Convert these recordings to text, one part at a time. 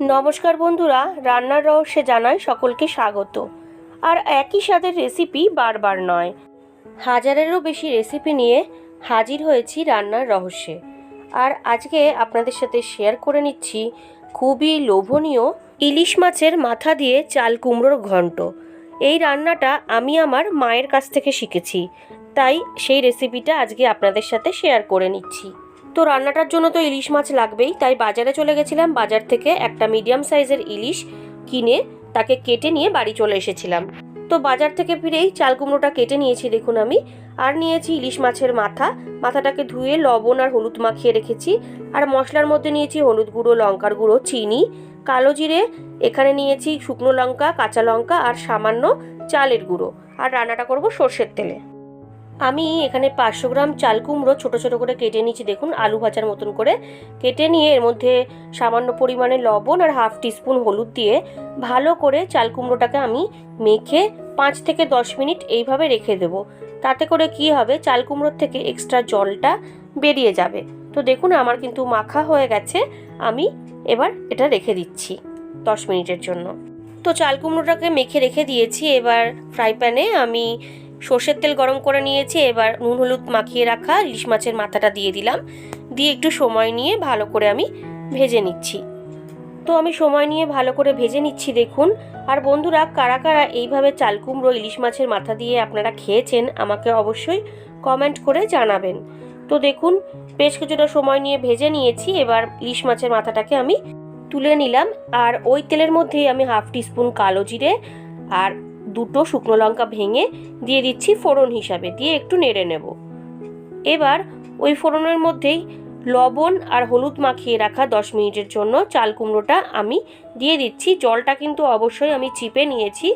নমস্কার বন্ধুরা, রান্নার রহস্যে জানাই সকলকে স্বাগত। আর একই স্বাদের রেসিপি বারবার নয়। হাজারেরও বেশি রেসিপি নিয়ে হাজির হয়েছি রান্নার রহস্যে। আর আজকে আপনাদের সাথে শেয়ার করে নিচ্ছি খুবই লোভনীয় ইলিশ মাছের মাথা দিয়ে চাল কুমড়োর ঘন্ট। এই রান্নাটা আমি আমার মায়ের কাছ থেকে শিখেছি, তাই সেই রেসিপিটা আজকে আপনাদের সাথে শেয়ার করে নিচ্ছি। তো রান্নাটার জন্য তো ইলিশ মাছ লাগবেই, তাই বাজারে চলে গেছিলাম। বাজার থেকে একটা মিডিয়াম সাইজের ইলিশ কিনে তাকে কেটে নিয়ে বাড়ি চলে এসেছিলাম। তো বাজার থেকে ফিরেই চাল কুমড়োটা কেটে নিয়েছি, দেখুন আমি। আর নিয়েছি ইলিশ মাছের মাথা। মাথাটাকে ধুয়ে লবণ আর হলুদ মাখিয়ে রেখেছি। আর মশলার মধ্যে নিয়েছি হলুদ গুঁড়ো, লঙ্কার গুঁড়ো, চিনি, কালো জিরে। এখানে নিয়েছি শুকনো লঙ্কা, কাঁচা লঙ্কা আর সামান্য চালের গুঁড়ো। আর রান্নাটা করব সর্ষের তেলে। আমি এখানে পাঁচশো গ্রাম চাল কুমড়ো ছোটো ছোটো করে কেটে নিয়েছি, দেখুন, আলু ভাজার মতন করে। কেটে নিয়ে এর মধ্যে সামান্য পরিমাণে লবণ আর হাফ টিস্পুন হলুদ দিয়ে ভালো করে চাল কুমড়োটাকে আমি মেখে পাঁচ থেকে দশ মিনিট এইভাবে রেখে দেবো। তাতে করে কি হবে, চাল কুমড়োর থেকে এক্সট্রা জলটা বেরিয়ে যাবে। তো দেখুন, আমার কিন্তু মাখা হয়ে গেছে, আমি এবার এটা রেখে দিচ্ছি দশ মিনিটের জন্য। তো চাল কুমড়োটাকে মেখে রেখে দিয়েছি, এবার ফ্রাই প্যানে আমি সর্ষের তেল গরম করে নিয়েছি, এবার নুন হলুদ মাখিয়ে রাখা ইলিশ মাছের মাথাটা দিয়ে দিলাম। দিয়ে একটু সময় নিয়ে ভালো করে আমি ভেজে নিচ্ছি। তো আমি সময় নিয়ে ভালো করে ভেজে নিচ্ছি, দেখুন। আর বন্ধুরা, কারা কারা এইভাবে চাল কুমড়ো, ইলিশ মাছের মাথা দিয়ে আপনারা খেয়েছেন, আমাকে অবশ্যই কমেন্ট করে জানাবেন। তো দেখুন, বেশ কিছুটা সময় নিয়ে ভেজে নিয়েছি, এবার ইলিশ মাছের মাথাটাকে আমি তুলে নিলাম। আর ওই তেলের মধ্যেই আমি হাফ টিস্পুন কালো জিরে আর দুটো শুকনো লঙ্কা ভেঙে দিয়ে দিচ্ছি ফোড়ন হিসাবে, দিয়ে একটু নেড়ে নেব। এবার ওই ফোড়নের মধ্যেই লবণ আর হলুদ মাখিয়ে রাখা দশ মিনিটের জন্য চাল কুমড়োটা আমি দিয়ে দিচ্ছি। জলটা কিন্তু অবশ্যই আমি চিপে নিয়েছি।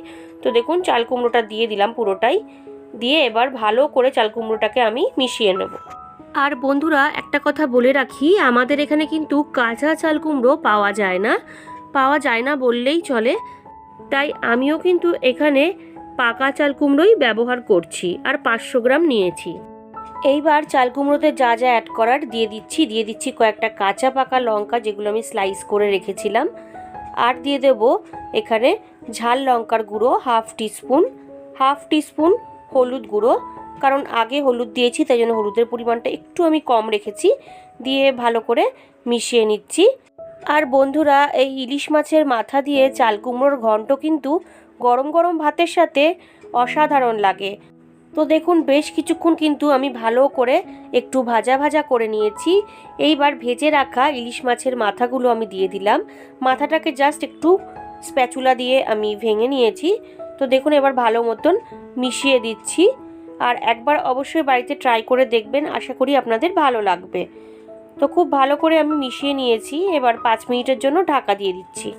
তো দেখুন, চাল কুমড়োটা দিয়ে দিলাম পুরোটাই। দিয়ে এবার ভালো করে চাল কুমড়োটাকে আমি মিশিয়ে নেব। আর বন্ধুরা, একটা কথা বলে রাখি, আমাদের এখানে কিন্তু কাঁচা চাল কুমড়ো পাওয়া যায় না। পাওয়া যায় না বললেই চলে। তাই আমিও কিন্তু এখানে পাকা চাল কুমড়োই ব্যবহার করছি আর পাঁচশো গ্রাম নিয়েছি। এইবার চাল কুমড়োতে যা যা অ্যাড করার দিয়ে দিচ্ছি দিয়ে দিচ্ছি কয়েকটা কাঁচা পাকা লঙ্কা যেগুলো আমি স্লাইস করে রেখেছিলাম। আর দিয়ে দেব এখানে ঝাল লঙ্কার গুঁড়ো হাফ টিস্পুন হাফ টিস্পুন হলুদ গুঁড়ো। কারণ আগে হলুদ দিয়েছি, তাই জন্য হলুদের পরিমাণটা একটু আমি কম রেখেছি। দিয়ে ভালো করে মিশিয়ে নিচ্ছি। আর বন্ধুরা, এই ইলিশ মাছের মাথা দিয়ে চাল কুমড়োর ঘন্ট কিন্তু গরম গরম ভাতের সাথে অসাধারণ লাগে। তো দেখুন, বেশ কিছুক্ষণ কিন্তু আমি ভালো করে একটু ভাজা ভাজা করে নিয়েছি। এইবার ভেজে রাখা ইলিশ মাছের মাথাগুলো আমি দিয়ে দিলাম। মাথাটাকে জাস্ট একটু স্প্যাচুলা দিয়ে আমি ভেঙে নিয়েছি। তো দেখুন, এবার ভালো মতন মিশিয়ে দিচ্ছি। আর একবার অবশ্যই বাড়িতে ট্রাই করে দেখবেন। আশা করি আপনাদের ভালো লাগবে। তো খুব ভালো করে আমি মিশিয়ে নিয়েছি। এবার পাঁচ মিনিটের জন্য ঢাকা দিয়ে দিচ্ছি।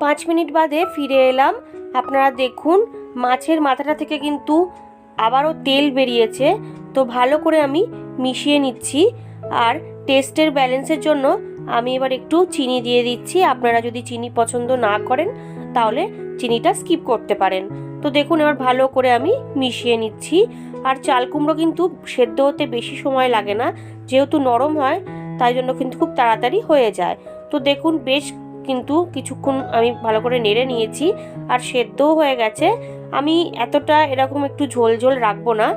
পাঁচ মিনিট বাদে ফিরে এলাম। আপনারা দেখুন, মাছের মাথাটা থেকে কিন্তু আবারও তেল বেরিয়েছে। তো ভালো করে আমি মিশিয়ে নিচ্ছি। আর টেস্টের ব্যালেন্সের জন্য আমি এবার একটু চিনি দিয়ে দিচ্ছি। আপনারা যদি চিনি পছন্দ না করেন, তাহলে চিনিটা স্কিপ করতে পারেন। তো দেখুন, এবার ভালো করে আমি মিশিয়ে নিচ্ছি। আর চাল কুমড়ো কিন্তু সেদ্ধ হতে বেশি সময় লাগে না, যেহেতু নরম হয়, তাই জন্য কিন্তু খুব তাড়াতাড়ি হয়ে যায়। তো দেখুন, বেশ কিন্তু কিছুক্ষণ আমি ভালো করে নেড়ে নিয়েছি, আর সেদ্ধও হয়ে গেছে। আমি এতটা এরকম একটু ঝোল ঝোল রাখব না,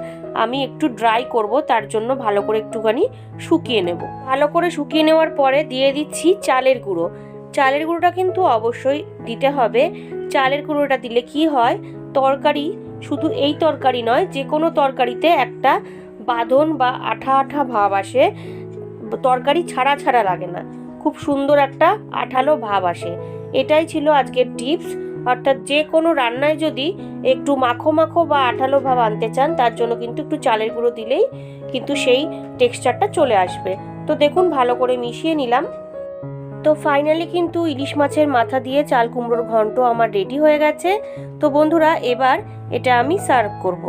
আমি একটু ড্রাই করব, তার জন্য ভালো করে একটুখানি শুকিয়ে নেব। ভালো করে শুকিয়ে নেওয়ার পরে দিয়ে দিচ্ছি চালের গুঁড়ো। চালের গুঁড়োটা কিন্তু অবশ্যই দিতে হবে। চালের গুঁড়োটা দিলে কি হয় তরকারি, শুধু এই তরকারি নয়, যে কোনো তরকারিতে একটা বাঁধন বা আঠা আঠা ভাব আসে। তরকারি ছাড়া ছাড়া লাগে না। খুব সুন্দর একটা আঠালো ভাব আসে। এটাই ছিল আজকের টিপস। অর্থাৎ যে কোনো রান্নায় যদি একটু মাখো মাখো বা আঠালো ভাব আনতে চান, তার জন্য কিন্তু একটু চালের গুঁড়ো দিলেই কিন্তু সেই টেক্সচারটা চলে আসবে। তো দেখুন, ভালো করে মিশিয়ে নিলাম। তো ফাইনালি কিন্তু ইলিশ মাছের মাথা দিয়ে চাল কুমড়োর ঘন্ট আমার রেডি হয়ে গেছে। তো বন্ধুরা, এবার এটা আমি সার্ভ করব।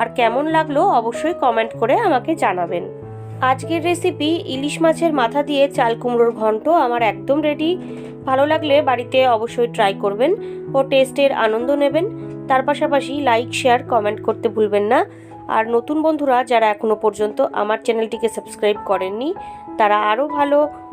আর কেমন লাগল অবশ্যই কমেন্ট করে আমাকে জানাবেন। আজকের রেসিপি ইলিশ মাছের মাথা দিয়ে চাল কুমড়োর ঘন্ট আমার একদম রেডি ভালো লাগলে বাড়িতে অবশ্যই ট্রাই করবেন ও টেস্টের আনন্দ নেবেন। তার পাশাপাশি লাইক শেয়ার কমেন্ট করতে ভুলবেন না। আর নতুন বন্ধুরা, যারা এখনও পর্যন্ত আমার চ্যানেলটিকে সাবস্ক্রাইব করেননি, তারা আরও ভালো